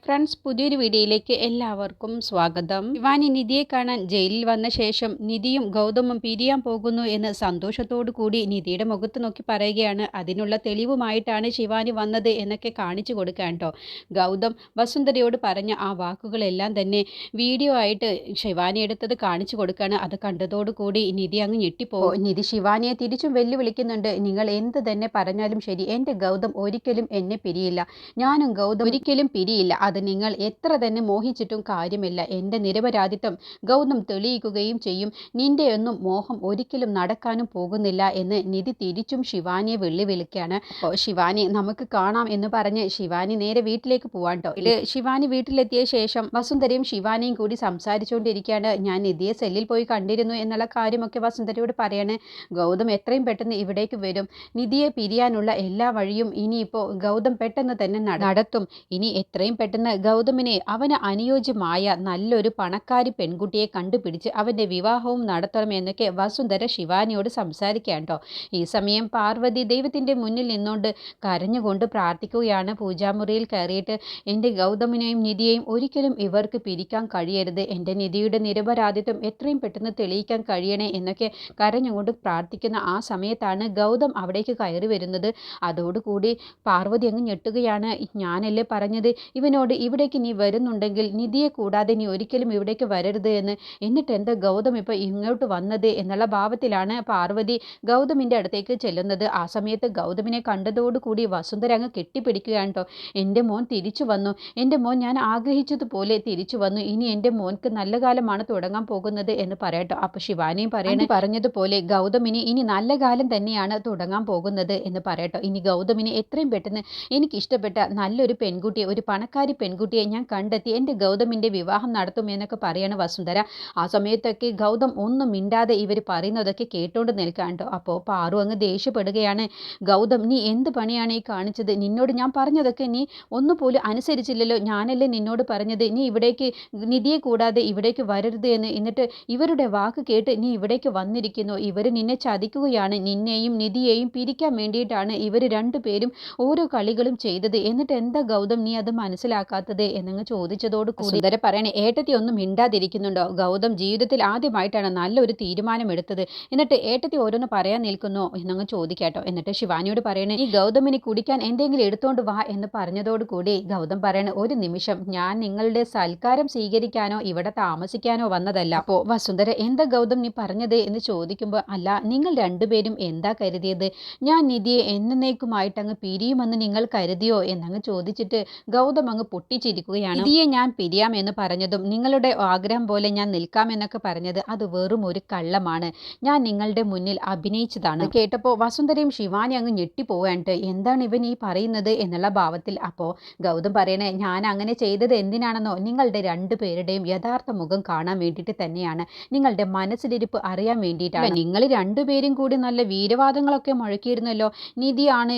Friends പുതിയൊരു വീഡിയോയിലേക്ക് എല്ലാവർക്കും സ്വാഗതം. ഇവാനി നിധിയെ കാണാൻ ജയിലിൽ വന്ന ശേഷം നിധിയും ഗൗതമും പിരിയാൻ പോകുന്നു എന്ന് സന്തോഷത്തോടു കൂടി നിധിയുടെ മുഖത്ത് നോക്കി പറയുകയാണ്. അതിനുള്ള തെളിവുമായിട്ടാണ് ശിവാനി വന്നത് എന്നൊക്കെ കാണിച്ചു കൊടുക്കാൻ കേട്ടോ. ഗൗതം വസുന്ധരയോട് പറഞ്ഞ ആ വാക്കുകളെല്ലാം തന്നെ വീഡിയോ ആയിട്ട് ശിവാനി എടുത്തത് കാണിച്ചു കൊടുക്കുകയാണ്. അത് കണ്ടതോടു കൂടി നിധി അങ്ങ് ഞെട്ടിപ്പോകും. നിധി ശിവാനിയെ തിരിച്ചും വെല്ലുവിളിക്കുന്നുണ്ട്. നിങ്ങൾ എന്ത് തന്നെ പറഞ്ഞാലും ശരി എന്റെ ഗൗതം ഒരിക്കലും എന്നെ പിരിയില്ല. ഞാനും ഗൗതം ഒരിക്കലും പിരിയില്ല. അത് നിങ്ങൾ എത്ര തന്നെ മോഹിച്ചിട്ടും കാര്യമില്ല. എന്റെ നിരപരാധിത്വം ഗൗതം തെളിയിക്കുകയും ചെയ്യും. നിന്റെയൊന്നും മോഹം ഒരിക്കലും നടക്കാനും പോകുന്നില്ല എന്ന് നിധി തിരിച്ചും ശിവാനിയെ വെള്ളി വിളിക്കുകയാണ് ശിവാനി നമുക്ക് കാണാം എന്ന് പറഞ്ഞ് ശിവാനി നേരെ വീട്ടിലേക്ക് പോവാൻ കേട്ടോ ഇത് ശിവാനി വീട്ടിലെത്തിയ ശേഷം വസുന്ധരയും ശിവാനിയും കൂടി സംസാരിച്ചുകൊണ്ടിരിക്കുകയാണ്. ഞാൻ നിധിയെ സെല്ലിൽ പോയി കണ്ടിരുന്നു എന്നുള്ള കാര്യമൊക്കെ വസുന്ധരയോട് പറയാണ്. ഗൗതം എത്രയും പെട്ടെന്ന് ഇവിടേക്ക് വരും. നിധിയെ പിരിയാനുള്ള എല്ലാ വഴിയും ഇനിയിപ്പോൾ ഗൗതം പെട്ടെന്ന് തന്നെ നടത്തും. ഇനി എത്രയും പെട്ടെന്ന് ഗൗതമിനെ അവന് അനുയോജ്യമായ നല്ലൊരു പണക്കാരി പെൺകുട്ടിയെ കണ്ടുപിടിച്ച് അവന്റെ വിവാഹവും നടത്തണമെന്നൊക്കെ വസുന്ധര ശിവാനിയോട് സംസാരിക്കാണ്ടോ ഈ സമയം പാർവതി ദൈവത്തിന്റെ മുന്നിൽ നിന്നുകൊണ്ട് കരഞ്ഞുകൊണ്ട് പ്രാർത്ഥിക്കുകയാണ്. പൂജാമുറിയിൽ കയറിയിട്ട് എന്റെ ഗൗതമിനെയും നിധിയെയും ഒരിക്കലും ഇവർക്ക് പിരിക്കാൻ കഴിയരുത്. എന്റെ നിധിയുടെ നിരപരാധിത്വം എത്രയും പെട്ടെന്ന് തെളിയിക്കാൻ കഴിയണേ എന്നൊക്കെ കരഞ്ഞുകൊണ്ട് പ്രാർത്ഥിക്കുന്ന ആ സമയത്താണ് ഗൗതം അവിടേക്ക് കയറി വരുന്നത്. അതോടുകൂടി പാർവതി അങ്ങ് ഞെട്ടുകയാണ്. ഞാനല്ലേ പറഞ്ഞത്? ഇവനോട് ഇവിടേക്ക് നീ വരുന്നുണ്ടെങ്കിൽ നിധിയെ കൂടാതെ നീ ഒരിക്കലും ഇവിടേക്ക് വരരുത് എന്ന്. എന്നിട്ട് എന്താ ഗൗതം ഇപ്പോൾ ഇങ്ങോട്ട് വന്നത് എന്നുള്ള ഭാവത്തിലാണ് പാർവതി ഗൗതമിന്റെ അടുത്തേക്ക് ചെല്ലുന്നത്. ആ സമയത്ത് ഗൗതമിനെ കണ്ടതോടുകൂടി വസുന്ധര അങ്ങ് കെട്ടിപ്പിടിക്കുകയാണ് കേട്ടോ. എന്റെ മോൻ തിരിച്ചു വന്നു. എന്റെ മോൻ ഞാൻ ആഗ്രഹിച്ചതുപോലെ തിരിച്ചു വന്നു. ഇനി എന്റെ മോൻക്ക് നല്ല കാലമാണ് തുടങ്ങാൻ പോകുന്നത് എന്ന് പറയട്ടോ. അപ്പോൾ ശിവാനിയും പറയണേ പറഞ്ഞതുപോലെ ഗൗതമിന് ഇനി നല്ല കാലം തന്നെയാണ് തുടങ്ങാൻ പോകുന്നത് എന്ന് പറയട്ടോ. ഇനി ഗൗതമിന് എത്രയും പെട്ടെന്ന് എനിക്ക് ഇഷ്ടപ്പെട്ട നല്ലൊരു പെൺകുട്ടിയെ ഒരു പണക്കാരി പെൺകുട്ടിയെ ഞാൻ കണ്ടെത്തി. എന്റെ ഗൗതമിന്റെ വിവാഹം നടത്തുമെന്നൊക്കെ പറയുകയാണ് വസുന്ധര. ആ സമയത്തൊക്കെ ഗൗതം ഒന്നും മിണ്ടാതെ ഇവർ പറയുന്നതൊക്കെ കേട്ടോണ്ട് നിൽക്കാൻ കേട്ടോ അപ്പോൾ പാറു അങ്ങ് ദേഷ്യപ്പെടുകയാണ്. ഗൗതം നീ എന്ത് പണിയാണ് ഈ കാണിച്ചത്? നിന്നോട് ഞാൻ പറഞ്ഞതൊക്കെ നീ ഒന്നുപോലും അനുസരിച്ചില്ലല്ലോ. ഞാനല്ലേ നിന്നോട് പറഞ്ഞത്? നീ ഇവിടേക്ക് നിധിയെ കൂടാതെ ഇവിടേക്ക് വരരുത് എന്ന്. എന്നിട്ട് ഇവരുടെ വാക്ക് കേട്ട് നീ ഇവിടേക്ക് വന്നിരിക്കുന്നു. ഇവർ നിന്നെ ചതിക്കുകയാണ്. നിന്നെയും നിധിയെയും പിരിക്കാൻ വേണ്ടിയിട്ടാണ് ഇവർ രണ്ടുപേരും ഓരോ കളികളും ചെയ്തത്. എന്നിട്ട് എന്താ ഗൗതം? നീ അത് മനസ്സിലാക്കാത്തത് എന്നങ്ങ് ചോദിച്ചതോട് കൂടി സുന്ദര പറയണേ ഏട്ടത്തി ഒന്നും മിണ്ടാതിരിക്കുന്നുണ്ടോ? ഗൗതം ജീവിതത്തിൽ ആദ്യമായിട്ടാണ് നല്ലൊരു തീരുമാനം എടുത്തത് എന്നിട്ട് ഏട്ടത്തി ഓരോന്ന് പറയാൻ നിൽക്കുന്നോ എന്നങ്ങ് ചോദിക്കാട്ടോ. എന്നിട്ട് ശിവാനിയോട് പറയണേ ഈ ഗൗതമിനെ കുടിക്കാൻ എന്തെങ്കിലും എടുത്തോണ്ട് വാ എന്ന് പറഞ്ഞതോട് കൂടി ഗൗതം പറയണേ ഒരു നിമിഷം ഞാൻ നിങ്ങളുടെ സൽക്കാരം സ്വീകരിക്കാനോ ഇവിടെ താമസിക്കാനോ വന്നതല്ല. അപ്പോ വസുന്ധര എന്താ ഗൗതം നീ പറഞ്ഞത്? എന്ന് ചോദിക്കുമ്പോൾ അല്ല നിങ്ങൾ രണ്ടുപേരും എന്താ കരുതിയത്? ഞാൻ നിധിയെ എന്നേക്കുമായിട്ട് അങ്ങ് പിരിയുമെന്ന് നിങ്ങൾ കരുതിയോ? എന്നങ്ങ് ചോദിച്ചിട്ട് ഗൗതം അങ്ങ് പൊട്ടിച്ചിരിക്കുകയാണ്. ഇതിയെ ഞാൻ പിരിയാം എന്ന് പറഞ്ഞതും നിങ്ങളുടെ ആഗ്രഹം പോലെ ഞാൻ നിൽക്കാമെന്നൊക്കെ പറഞ്ഞത് അത് വെറും ഒരു കള്ളമാണ്. ഞാൻ നിങ്ങളുടെ മുന്നിൽ അഭിനയിച്ചതാണ്. കേട്ടപ്പോൾ വസുന്ധരയും ശിവാനി അങ്ങ് ഞെട്ടിപ്പോവാണ്ട് എന്താണ് ഇവൻ ഈ പറയുന്നത് എന്നുള്ള ഭാവത്തിൽ അപ്പോൾ ഗൗതം പറയണേ ഞാൻ അങ്ങനെ ചെയ്തത് എന്തിനാണെന്നോ നിങ്ങളുടെ രണ്ടു പേരുടെയും യഥാർത്ഥ മുഖം കാണാൻ വേണ്ടിയിട്ട് തന്നെയാണ്. നിങ്ങളുടെ മനസ്സിലിരിപ്പ് അറിയാൻ വേണ്ടിയിട്ടാണ്. നിങ്ങൾ രണ്ടുപേരും കൂടി നല്ല വീരവാദങ്ങളൊക്കെ മുഴക്കിയിരുന്നല്ലോ. നിധിയാണ്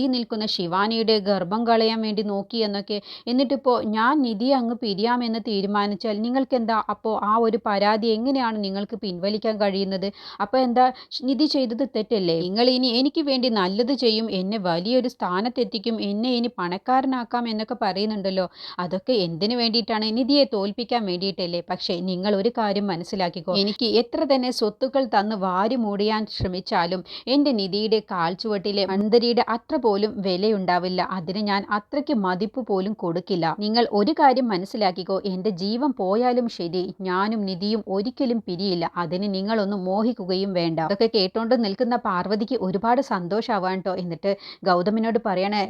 ഈ നിൽക്കുന്ന ശിവാനിയുടെ ഗർഭം കളയാൻ വേണ്ടി നോക്കി എന്നൊക്കെ എന്നിട്ടിപ്പോൾ ഞാൻ നിധി അങ്ങ് പിരിയാമെന്ന് തീരുമാനിച്ചാൽ നിങ്ങൾക്കെന്താ? അപ്പോൾ ആ ഒരു പരാതി എങ്ങനെയാണ് നിങ്ങൾക്ക് പിൻവലിക്കാൻ കഴിയുന്നത്? അപ്പോൾ എന്താ? നിധി ചെയ്തത് തെറ്റല്ലേ? നിങ്ങൾ ഇനി എനിക്ക് വേണ്ടി നല്ലത് ചെയ്യും എന്നെ വലിയൊരു സ്ഥാനത്തെത്തിക്കും എന്നെ ഇനി പണക്കാരനാക്കാം എന്നൊക്കെ പറയുന്നുണ്ടല്ലോ. അതൊക്കെ എന്തിനു വേണ്ടിയിട്ടാണ്? നിധിയെ തോൽപ്പിക്കാൻ വേണ്ടിയിട്ടല്ലേ? പക്ഷേ നിങ്ങൾ ഒരു കാര്യം മനസ്സിലാക്കിക്കോ. എനിക്ക് എത്ര തന്നെ സ്വത്തുക്കൾ തന്ന് വാരി മൂടിയാൻ ശ്രമിച്ചാലും എന്റെ നിധിയുടെ കാൽച്ചുവട്ടിലെ മന്ദരിയുടെ അത്ര പോലും വിലയുണ്ടാവില്ല. അതിന് ഞാൻ അത്രയ്ക്ക് മതിപ്പ് പോലും കൊടുക്കില്ല. നിങ്ങൾ ഒരു കാര്യം മനസ്സിലാക്കിക്കോ എന്റെ ജീവൻ പോയാലും ശരി ഞാനും നിധിയും ഒരിക്കലും പിരിയില്ല. അതിന് നിങ്ങളൊന്നും മോഹിക്കുകയും വേണ്ട. അതൊക്കെ കേട്ടോണ്ട് നിൽക്കുന്ന പാർവതിക്ക് ഒരുപാട് സന്തോഷമാവാൻ കേട്ടോ എന്നിട്ട് ഗൗതമിനോട് പറയണേ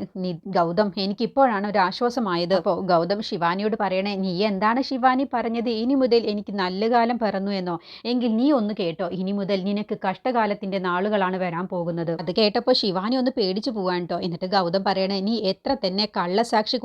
ഗൗതം എനിക്കിപ്പോഴാണ് ഒരു ആശ്വാസമായത് അപ്പോൾ ഗൗതം ശിവാനിയോട് പറയണേ നീ എന്താണ് ശിവാനി പറഞ്ഞത്? ഇനി മുതൽ എനിക്ക് നല്ല കാലം പിറന്നു എന്നോ? എങ്കിൽ നീ ഒന്ന് കേട്ടോ ഇനി മുതൽ നിനക്ക് കഷ്ടകാലത്തിന്റെ നാളുകളാണ് വരാൻ പോകുന്നത്. അത് കേട്ടപ്പോൾ ശിവാനി ഒന്ന് പേടിച്ചു പോവാൻ കേട്ടോ എന്നിട്ട് ഗൗതം പറയണേ നീ എത്ര തന്നെ കള്ളസാക്ഷി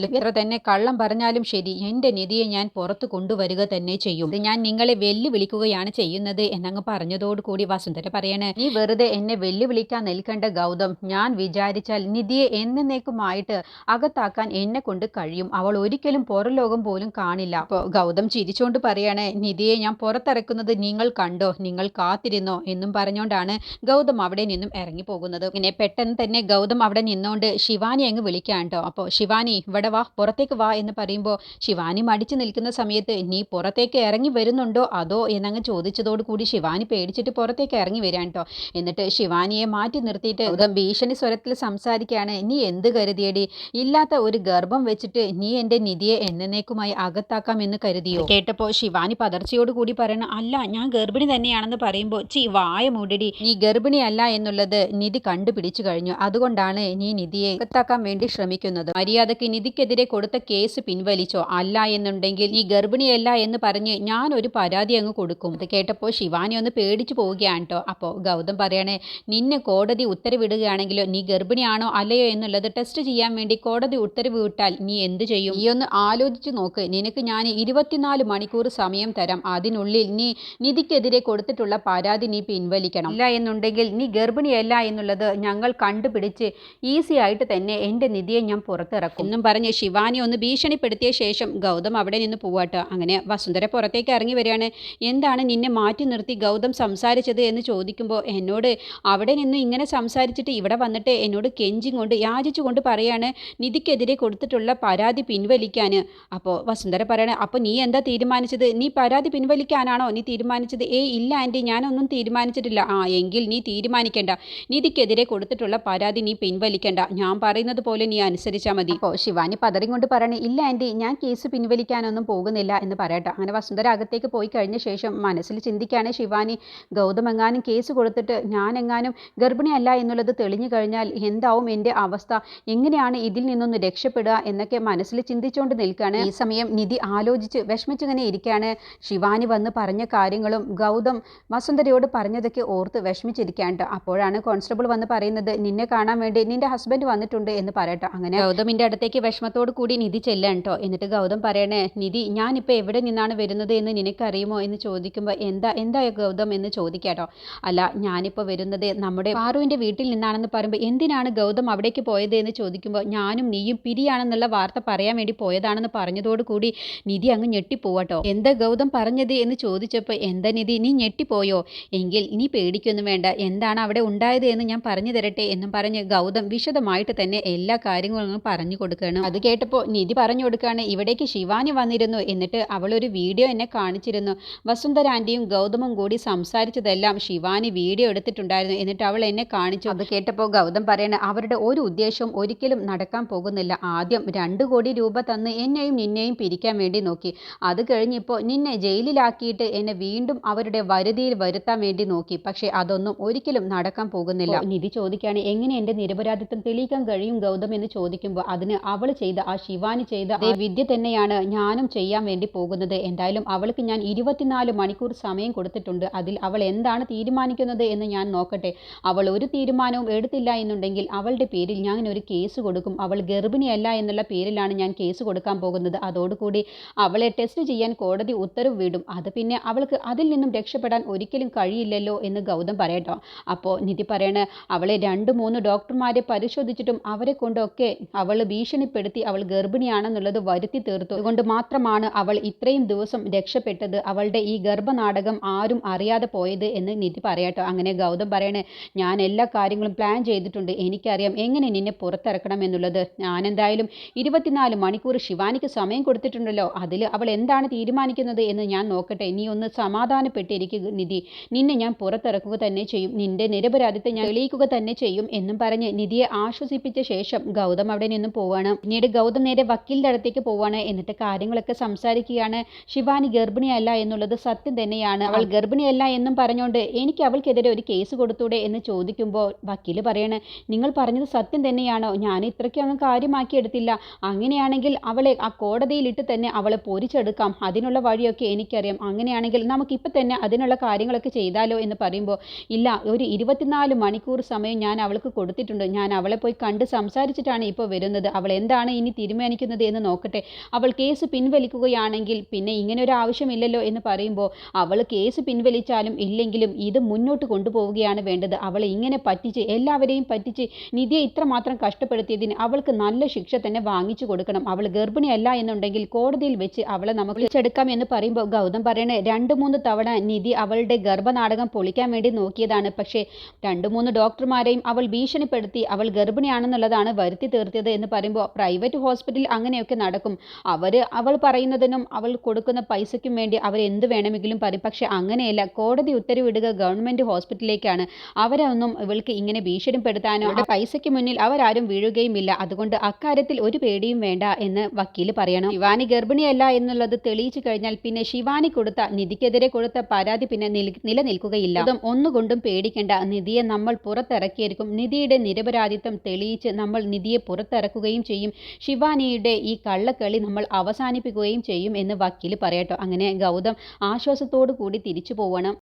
കൊണ്ടുവന്നാലും എത്ര തന്നെ കള്ളം പറഞ്ഞാലും ശരി എന്റെ നിധിയെ ഞാൻ പുറത്തു കൊണ്ടുവരിക തന്നെ ചെയ്യും. ഞാൻ നിങ്ങളെ വെല്ലുവിളിക്കുകയാണ് ചെയ്യുന്നത് എന്നങ്ങ് പറഞ്ഞതോടുകൂടി വസുന്ധര പറയണേ നീ വെറുതെ എന്നെ വെല്ലുവിളിക്കാൻ നിൽക്കേണ്ട ഗൗതം. ഞാൻ വിചാരിച്ചാൽ നിധിയെ എന്നേക്കുമായിട്ട് അകത്താക്കാൻ എന്നെ കൊണ്ട് കഴിയും. അവൾ ഒരിക്കലും പുറലോകം പോലും കാണില്ല. അപ്പോൾ ഗൗതം ചിരിച്ചുകൊണ്ട് പറയണേ നിധിയെ ഞാൻ പുറത്തിറക്കുന്നത് നിങ്ങൾ കണ്ടോ? നിങ്ങൾ കാത്തിരുന്നോ? എന്നും പറഞ്ഞുകൊണ്ടാണ് ഗൗതം അവിടെ നിന്നും ഇറങ്ങി പോകുന്നത് പിന്നെ പെട്ടെന്ന് തന്നെ ഗൗതം അവിടെ നിന്നുകൊണ്ട് ശിവാനി അങ്ങ് വിളിക്കാണ്ടോ അപ്പോ അപ്പോൾ ശിവാനി ഇവിടെ ഇവിടെ വാ പുറത്തേക്ക് വാ എന്ന് പറയുമ്പോൾ ശിവാനി മടിച്ചു നിൽക്കുന്ന സമയത്ത് നീ പുറത്തേക്ക് ഇറങ്ങി വരുന്നുണ്ടോ? അതോ? എന്നങ്ങ് ചോദിച്ചതോട് കൂടി ശിവാനി പേടിച്ചിട്ട് പുറത്തേക്ക് ഇറങ്ങി വരാൻ കേട്ടോ. എന്നിട്ട് ശിവാനിയെ മാറ്റി നിർത്തിയിട്ട് ഗൗതം ഭീഷണി സ്വരത്തിൽ സംസാരിക്കുകയാണ്. നീ എന്ത് കരുതിയടി? ഇല്ലാത്ത ഒരു ഗർഭം വെച്ചിട്ട് നീ എന്റെ നിധിയെ എന്നേക്കുമായി അകത്താക്കാം എന്ന് കരുതിയോ? കേട്ടപ്പോൾ ശിവാനി പതർച്ചയോട് കൂടി പറയണം അല്ല ഞാൻ ഗർഭിണി തന്നെയാണെന്ന് പറയുമ്പോൾ ചി വായ മൂടടി. നീ ഗർഭിണിയല്ല എന്നുള്ളത് നിധി കണ്ടുപിടിച്ചു കഴിഞ്ഞു. അതുകൊണ്ടാണ് നീ നിധിയെ അകത്താക്കാൻ വേണ്ടി ശ്രമിക്കുന്നത്. മര്യാദയ്ക്ക് നിധിക്കെതിരെ കൊടുത്ത കേസ് പിൻവലിച്ചോ? അല്ല എന്നുണ്ടെങ്കിൽ നീ ഗർഭിണിയല്ല എന്ന് പറഞ്ഞ് ഞാൻ ഒരു പരാതി അങ്ങ് കൊടുക്കും. അത് കേട്ടപ്പോൾ ശിവാനി ഒന്ന് പേടിച്ചു പോവുകയാണ് കേട്ടോ അപ്പോൾ ഗൗതം പറയണേ നിന്നെ കോടതി ഉത്തരവിടുകയാണെങ്കിലോ? നീ ഗർഭിണിയാണോ അല്ലയോ എന്നുള്ളത് ടെസ്റ്റ് ചെയ്യാൻ വേണ്ടി കോടതി ഉത്തരവ് വിട്ടാൽ നീ എന്ത് ചെയ്യും? നീ ഒന്ന് ആലോചിച്ച് നോക്ക്. നിനക്ക് ഞാൻ ഇരുപത്തിനാല് മണിക്കൂർ സമയം തരാം. അതിനുള്ളിൽ നീ നിധിക്കെതിരെ കൊടുത്തിട്ടുള്ള പരാതി നീ പിൻവലിക്കണം. ഇല്ല എന്നുണ്ടെങ്കിൽ നീ ഗർഭിണിയല്ല എന്നുള്ളത് ഞങ്ങൾ കണ്ടുപിടിച്ച് ഈസി ആയിട്ട് തന്നെ എന്റെ നിധിയെ ഞാൻ പുറത്തിറക്കും. എന്നും പറഞ്ഞ് ശിവാനി ഒന്ന് ഭീഷണിപ്പെടുത്തിയ ശേഷം ഗൗതം അവിടെ നിന്ന് പോവാട്ടോ. അങ്ങനെ വസുന്ധര പുറത്തേക്ക് ഇറങ്ങി വരികയാണ്. എന്താണ് നിന്നെ മാറ്റി നിർത്തി ഗൗതം സംസാരിച്ചത് എന്ന് ചോദിക്കുമ്പോൾ എന്നോട് അവിടെ നിന്ന് ഇങ്ങനെ സംസാരിച്ചിട്ട് ഇവിടെ വന്നിട്ട് എന്നോട് കെഞ്ചും കൊണ്ട് യാചിച്ചുകൊണ്ട് പറയാണ് നിധിക്കെതിരെ കൊടുത്തിട്ടുള്ള പരാതി പിൻവലിക്കാൻ. അപ്പോൾ വസുന്ധര പറയണേ അപ്പോൾ നീ എന്താ തീരുമാനിച്ചത്? നീ പരാതി പിൻവലിക്കാനാണോ? നീ തീരുമാനിച്ചത്? ഏ ഇല്ല ആന്റി ഞാനൊന്നും തീരുമാനിച്ചിട്ടില്ല. ആ എങ്കിൽ നീ തീരുമാനിക്കേണ്ട. നിധിക്കെതിരെ കൊടുത്തിട്ടുള്ള പരാതി നീ പിൻവലിക്കേണ്ട. ഞാൻ പറയുന്നത് പോലെ നീ അനുസരിച്ചാൽ മതി. അപ്പോൾ ശിവാനി പതറിയും കൊണ്ട് പറയണേ ഇല്ല ആന്റി ഞാൻ കേസ് പിൻവലിക്കാനൊന്നും പോകുന്നില്ല എന്ന് പറയട്ടെ. അങ്ങനെ വസുന്ധര അകത്തേക്ക് പോയി കഴിഞ്ഞ ശേഷം മനസ്സിൽ ചിന്തിക്കുകയാണ് ശിവാനി ഗൗതം എങ്ങാനും കേസ് കൊടുത്തിട്ട് ഞാൻ എങ്ങാനും ഗർഭിണിയല്ല എന്നുള്ളത് തെളിഞ്ഞു കഴിഞ്ഞാൽ എന്താവും എന്റെ അവസ്ഥ? എങ്ങനെയാണ് ഇതിൽ നിന്നൊന്ന് രക്ഷപ്പെടുക എന്നൊക്കെ മനസ്സിൽ ചിന്തിച്ചുകൊണ്ട് നിൽക്കുകയാണ് ഈ സമയം നിധി ആലോചിച്ച് വിഷമിച്ചിങ്ങനെ ഇരിക്കുകയാണ് ശിവാനി വന്ന് പറഞ്ഞ കാര്യങ്ങളും ഗൗതം വസുന്ധരയോട് പറഞ്ഞതൊക്കെ ഓർത്ത് വിഷമിച്ചിരിക്കുകയാണ് അപ്പോഴാണ് കോൺസ്റ്റബിൾ വന്ന് പറയുന്നത് നിന്നെ കാണാൻ വേണ്ടി നിന്റെ ഹസ്ബൻഡ് വന്നിട്ടുണ്ട് എന്ന് പറയട്ടെ. അങ്ങനെ ഗൗതമിന്റെ അടുത്തേക്ക് വിഷമത്തോട് കൂടി നിധി ചെല്ലാൻ കേട്ടോ എന്നിട്ട് ഗൗതം പറയണേ നിധി ഞാനിപ്പോൾ എവിടെ നിന്നാണ് വരുന്നത് എന്ന് നിനക്കറിയുമോ? എന്ന് ചോദിക്കുമ്പോൾ എന്താ എന്താ ഗൗതം? എന്ന് ചോദിക്കാട്ടോ അല്ല ഞാനിപ്പോൾ വരുന്നത് നമ്മുടെ പാറുവിന്റെ വീട്ടിൽ നിന്നാണെന്ന് പറയുമ്പോൾ എന്തിനാണ് ഗൗതം അവിടേക്ക് പോയത് എന്ന് ചോദിക്കുമ്പോൾ ഞാനും നീയും പിരിയാണെന്നുള്ള വാർത്ത പറയാൻ വേണ്ടി പോയതാണെന്ന് പറഞ്ഞതോടുകൂടി നിധി അങ്ങ് ഞെട്ടിപ്പോവാട്ടോ എന്താ ഗൗതം പറഞ്ഞത് എന്ന് ചോദിച്ചപ്പോൾ എന്താ നിധി നീ ഞെട്ടിപ്പോയോ? എങ്കിൽ നീ പേടിക്കൊന്നും വേണ്ട. എന്താണ് അവിടെ ഉണ്ടായത് എന്ന് ഞാൻ പറഞ്ഞു തരട്ടെ എന്നും പറഞ്ഞ് ഗൗതം വിശദമായിട്ട് തന്നെ എല്ലാ കാര്യങ്ങളും പറഞ്ഞു കൊടുക്കുകയാണ് അത് കേട്ടപ്പോൾ നിധി പറഞ്ഞു കൊടുക്കുകയാണ് ഇവിടേക്ക് ശിവാനി വന്നിരുന്നു. എന്നിട്ട് അവളൊരു വീഡിയോ എന്നെ കാണിച്ചിരുന്നു. വസുന്ധര ആന്റിയും ഗൗതമും കൂടി സംസാരിച്ചതെല്ലാം ശിവാനി വീഡിയോ എടുത്തിട്ടുണ്ടായിരുന്നു. എന്നിട്ട് അവൾ എന്നെ കാണിച്ചു. അത് കേട്ടപ്പോൾ ഗൗതം പറയണ അവരുടെ ഒരു ഉദ്ദേശവും ഒരിക്കലും നടക്കാൻ പോകുന്നില്ല. ആദ്യം രണ്ട് കോടി രൂപ തന്ന് എന്നെയും നിന്നെയും പിരിക്കാൻ വേണ്ടി നോക്കി. അത് കഴിഞ്ഞിപ്പോൾ നിന്നെ ജയിലിലാക്കിയിട്ട് എന്നെ വീണ്ടും അവരുടെ വരുതിയിൽ വരുത്താൻ വേണ്ടി നോക്കി. പക്ഷേ അതൊന്നും ഒരിക്കലും നടക്കാൻ പോകുന്നില്ല. നിധി ചോദിക്കുകയാണ് എങ്ങനെ എന്റെ നിരപരാധിത്വം തെളിയിക്കാൻ കഴിയും ഗൗതം? എന്ന് ചോദിക്കുമ്പോൾ അതിന് അവൾ ചെയ്ത ആ ശിവാനി ചെയ്ത അതേ വിദ്യ തന്നെയാണ് ഞാനും ചെയ്യാൻ വേണ്ടി പോകുന്നത്. എന്തായാലും അവൾക്ക് ഞാൻ ഇരുപത്തിനാല് മണിക്കൂർ സമയം കൊടുത്തിട്ടുണ്ട്. അതിൽ അവൾ എന്താണ് തീരുമാനിക്കുന്നത് എന്ന് ഞാൻ നോക്കട്ടെ. അവൾ ഒരു തീരുമാനവും എടുത്തില്ല എന്നുണ്ടെങ്കിൽ അവളുടെ പേരിൽ ഞാൻ ഒരു കേസ് കൊടുക്കും. അവൾ ഗർഭിണിയല്ല എന്നുള്ള പേരിലാണ് ഞാൻ കേസ് കൊടുക്കാൻ പോകുന്നത്. അതോടുകൂടി അവളെ ടെസ്റ്റ് ചെയ്യാൻ കോടതി ഉത്തരവ് വിടും. അത് പിന്നെ അവൾക്ക് അതിൽ നിന്നും രക്ഷപ്പെടാൻ ഒരിക്കലും കഴിയില്ലല്ലോ എന്ന് ഗൗതം പറയട്ടോ. അപ്പോൾ നിധി പറയണ അവളെ രണ്ട് മൂന്ന് ഡോക്ടർമാരെ പരിശോധിച്ചിട്ടും അവരെ കൊണ്ടൊക്കെ അവൾ ഭീഷണിപ്പെടുത്തി അവൾ ഗർഭിണിയാണെന്നുള്ളത് വരുത്തി തീർത്തു. അതുകൊണ്ട് മാത്രമാണ് അവൾ ഇത്രയും ദിവസം രക്ഷപ്പെട്ടത്. അവളുടെ ഈ ഗർഭനാടകം ആരും അറിയാതെ പോയത് എന്ന് നിധി പറയാട്ടോ. അങ്ങനെ ഗൗതം പറയണേ ഞാൻ എല്ലാ കാര്യങ്ങളും പ്ലാൻ ചെയ്തിട്ടുണ്ട്. എനിക്കറിയാം എങ്ങനെ നിന്നെ പുറത്തിറക്കണം എന്നുള്ളത്. ഞാൻ എന്തായാലും ഇരുപത്തിനാല് മണിക്കൂർ ശിവാനിക്ക് സമയം കൊടുത്തിട്ടുണ്ടല്ലോ. അതിൽ അവൾ എന്താണ് തീരുമാനിക്കുന്നത് എന്ന് ഞാൻ നോക്കട്ടെ. നീ ഒന്ന് സമാധാനപ്പെട്ടിരിക്കുക നിധി. നിന്നെ ഞാൻ പുറത്തിറക്കുക തന്നെ ചെയ്യും. നിന്റെ നിരപരാധിത്വം ഞാൻ തെളിയിക്കുക തന്നെ ചെയ്യും എന്നും പറഞ്ഞ് നിധിയെ ആശ്വസിപ്പിച്ച ശേഷം ഗൗതം അവിടെ നിന്നും പോവാണ്. ഗൗതം നേരെ വക്കീലിന്റെ അടുത്തേക്ക് പോവാണ്. എന്നിട്ട് കാര്യങ്ങളൊക്കെ സംസാരിക്കുകയാണ്. ശിവാനി ഗർഭിണിയല്ല എന്നുള്ളത് സത്യം തന്നെയാണ്. അവൾ ഗർഭിണിയല്ല എന്നും പറഞ്ഞുകൊണ്ട് എനിക്ക് അവൾക്കെതിരെ ഒരു കേസ് കൊടുത്തൂടെ എന്ന് ചോദിക്കുമ്പോൾ വക്കീൽ പറയണ് നിങ്ങൾ പറഞ്ഞത് സത്യം തന്നെയാണോ? ഞാൻ ഇത്രയ്ക്കൊന്നും കാര്യമാക്കിയെടുത്തില്ല അങ്ങനെയാണെങ്കിൽ അവളെ ആ കോടതിയിലിട്ട് തന്നെ അവളെ പൊരിച്ചെടുക്കാം. അതിനുള്ള വഴിയൊക്കെ എനിക്കറിയാം. അങ്ങനെയാണെങ്കിൽ നമുക്കിപ്പോൾ തന്നെ അതിനുള്ള കാര്യങ്ങളൊക്കെ ചെയ്താലോ? എന്ന് പറയുമ്പോൾ ഇല്ല ഒരു ഇരുപത്തിനാല് മണിക്കൂർ സമയം ഞാൻ അവൾക്ക് കൊടുത്തിട്ടുണ്ട്. ഞാൻ അവളെ പോയി കണ്ട് സംസാരിച്ചിട്ടാണ് ഇപ്പോൾ വരുന്നത്. അവൾ എന്താണ് ഇനി തീരുമാനിക്കുന്നത് എന്ന് നോക്കട്ടെ. അവൾ കേസ് പിൻവലിക്കുകയാണെങ്കിൽ പിന്നെ ഇങ്ങനെ ഒരു ആവശ്യമില്ലല്ലോ എന്ന് പറയുമ്പോൾ അവൾ കേസ് പിൻവലിച്ചാലും ഇല്ലെങ്കിലും ഇത് മുന്നോട്ട് കൊണ്ടുപോവുകയാണ് വേണ്ടത്. അവളെ ഇങ്ങനെ പറ്റിച്ച് എല്ലാവരെയും പറ്റിച്ച് നിധിയെ ഇത്രമാത്രം കഷ്ടപ്പെടുത്തിയതിന് അവൾക്ക് നല്ല ശിക്ഷ തന്നെ വാങ്ങിച്ചു കൊടുക്കണം. അവൾ ഗർഭിണിയല്ല എന്നുണ്ടെങ്കിൽ കോടതിയിൽ വെച്ച് അവളെ നമുക്ക് വിളിച്ചെടുക്കാം എന്ന് പറയുമ്പോൾ ഗൗതം പറയണേ രണ്ട് മൂന്ന് തവണ നിധി അവളുടെ ഗർഭനാടകം പൊളിക്കാൻ വേണ്ടി നോക്കിയതാണ്. പക്ഷേ രണ്ട് മൂന്ന് ഡോക്ടർമാരെയും അവൾ ഭീഷണിപ്പെടുത്തി അവൾ ഗർഭിണിയാണെന്നുള്ളതാണ് വരുത്തി തീർത്തിയത് എന്ന് പറയുമ്പോൾ പ്രൈവറ്റ് ഹോസ്പിറ്റലിൽ അങ്ങനെയൊക്കെ നടക്കും. അവർ അവൾ പറയുന്നതിനും അവൾ കൊടുക്കുന്ന പൈസയ്ക്കും വേണ്ടി അവർ എന്ത് വേണമെങ്കിലും പറയും. പക്ഷെ അങ്ങനെയല്ല. കോടതി ഉത്തരവിടുക ഗവൺമെന്റ് ഹോസ്പിറ്റലിലേക്കാണ്. അവരൊന്നും ഇവൾക്ക് ഇങ്ങനെ ഭീഷണിപ്പെടുത്താനോ അവരുടെ പൈസയ്ക്ക് മുന്നിൽ അവരാരും വീഴുകയുമില്ല. അതുകൊണ്ട് അക്കാര്യത്തിൽ ഒരു പേടിയും വേണ്ട എന്ന് വക്കീൽ പറയണം. ശിവാനി ഗർഭിണിയല്ല എന്നുള്ളത് തെളിയിച്ചു കഴിഞ്ഞാൽ പിന്നെ ശിവാനി കൊടുത്ത നിധിക്കെതിരെ കൊടുത്ത പരാതി പിന്നെ നിലനിൽക്കുകയില്ല. അതും ഒന്നുകൊണ്ടും പേടിക്കേണ്ട. നിധിയെ നമ്മൾ പുറത്തിറക്കിയിരിക്കും. നിധിയുടെ നിരപരാധിത്വം തെളിയിച്ച് നമ്മൾ നിധിയെ പുറത്തിറക്കുകയും ചെയ്യും. ശിവാനിയുടെ ഈ കള്ളക്കളി നമ്മൾ അവസാനിപ്പിക്കുകയും ചെയ്യും എന്ന് വക്കീൽ പറയട്ടോ. അങ്ങനെ ഗൗതം ആശ്വാസത്തോടു കൂടി തിരിച്ചു പോവണം.